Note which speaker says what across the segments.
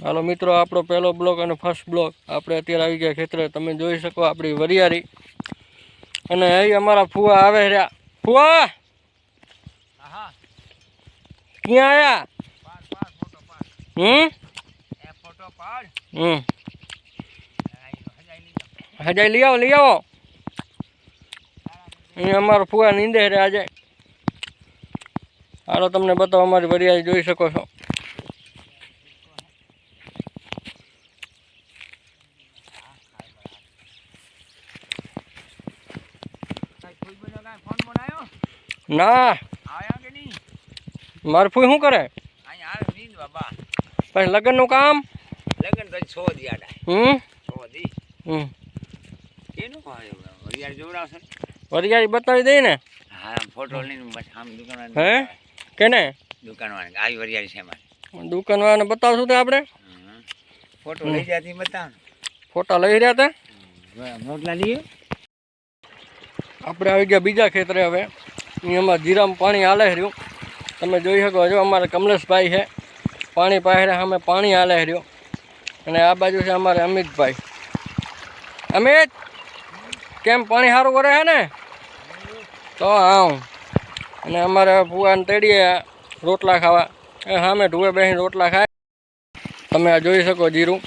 Speaker 1: હાલો મિત્રો આપણો પહેલો બ્લોક અને ફર્સ્ટ બ્લોક. આપણે અત્યારે આવી ગયા ખેતરે. તમે જોઈ શકો આપણી વરિયાળી. અને અહીં અમારા ફુવા આવે રહ્યા. ફુવા! ક્યાં
Speaker 2: પાડ
Speaker 1: હમ?
Speaker 2: એ ફોટો પાડ.
Speaker 1: હમ.
Speaker 2: હજાઈ
Speaker 1: લઈ આવો લઈ આવો. અહીંયા અમારો ફુવા નીંદે રે આજે. હાલો તમને બતાવો અમારી વરિયાળી જોઈ શકો છો. ના.
Speaker 2: આયા કે નહીં?
Speaker 1: મારે ફૂઈ શું કરે? પછી લગ્નનું કામ?
Speaker 2: લગન તો છો દી આડા
Speaker 1: હમ?
Speaker 2: છો દી.
Speaker 1: હમ.
Speaker 2: કેનું વરિયાળ જોડાવશે ને?
Speaker 1: વરિયાળી બતાવી દે ને.
Speaker 2: હા ફોટો લઈને બસ આમ દુકાન
Speaker 1: હે? કેને?
Speaker 2: દુકાનવાળા આવી વરિયાળી છે મારે.
Speaker 1: દુકાનવાળાને બતાવશું તો આપણે?
Speaker 2: ફોટો લઈ જાતી બતાવ
Speaker 1: ફોટા લઈ રહ્યા હતા
Speaker 2: લઈએ.
Speaker 1: આપણે આવી ગયા બીજા ખેતરે હવે. અહીંયામાં જીરામાં પાણી હાલે રહ્યું. તમે જોઈ શકો છો, અમારે કમલેશભાઈ છે. પાણી પાસે સામે પાણી હાલે રહ્યું. અને આ બાજુ છે અમારે અમિતભાઈ. અમિત, કેમ પાણી સારું કરે છે ને? તો આવ. અને અમારે ફુવાને તેડીએ રોટલા ખાવા. એ સામે ઢુએ બેસીને રોટલા ખાય. તમે આ જોઈ શકો જીરું.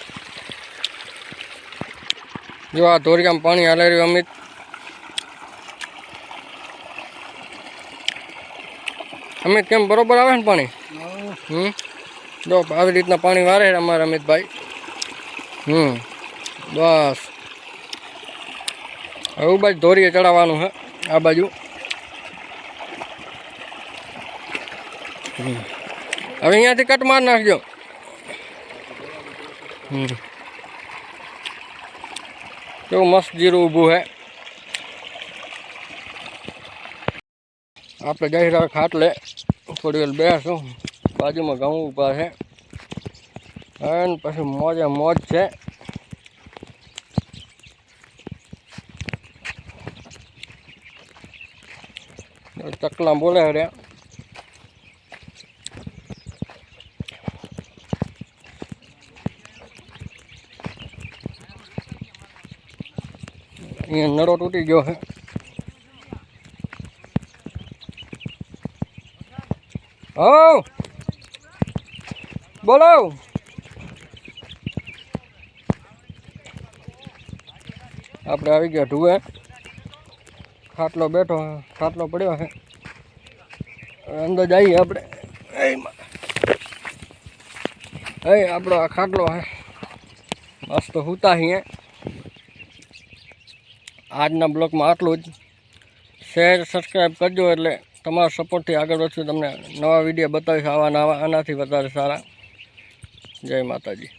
Speaker 1: જો આ ધોરિયામાં પાણી હાલે રહ્યું અમિત. અમિત કેમ બરોબર આવે ને પાણી? હમ? જો આવી રીતના પાણી વારે અમારા અમિતભાઈ. હમ. બસ. હવે બાજુ ધોરીએ ચડાવવાનું છે આ બાજુ. હવે અહીંયાથી કટ માર નાખજો. હમ. કેવું મસ્ત જીરું ઊભું છે આપણે જઈ રહ્યા ખાટલે થોડી વાર બેસું. બાજુમાં ઘઉં ઊભા છે. અને પછી મોજે મોજ છે. ચકલા બોલે રહ્યા અહીંયા નળો તૂટી ગયો છે. હો બોલો. આપણે આવી ગયા ઢુએ. ખાટલો બેઠો, ખાટલો પડ્યો છે. અંદર જઈએ આપણે. એ આપણો આ ખાટલો છે. મસ્ત હુતા છીએ. આજના બ્લોગમાં આટલું જ. શેર સબસ્ક્રાઈબ કરજો એટલે તમારા સપોર્ટથી આગળ વધશું, તમને નવા વીડિયો બતાવીશ, આવા નવા આનાથી વધારે સારા. જય માતાજી.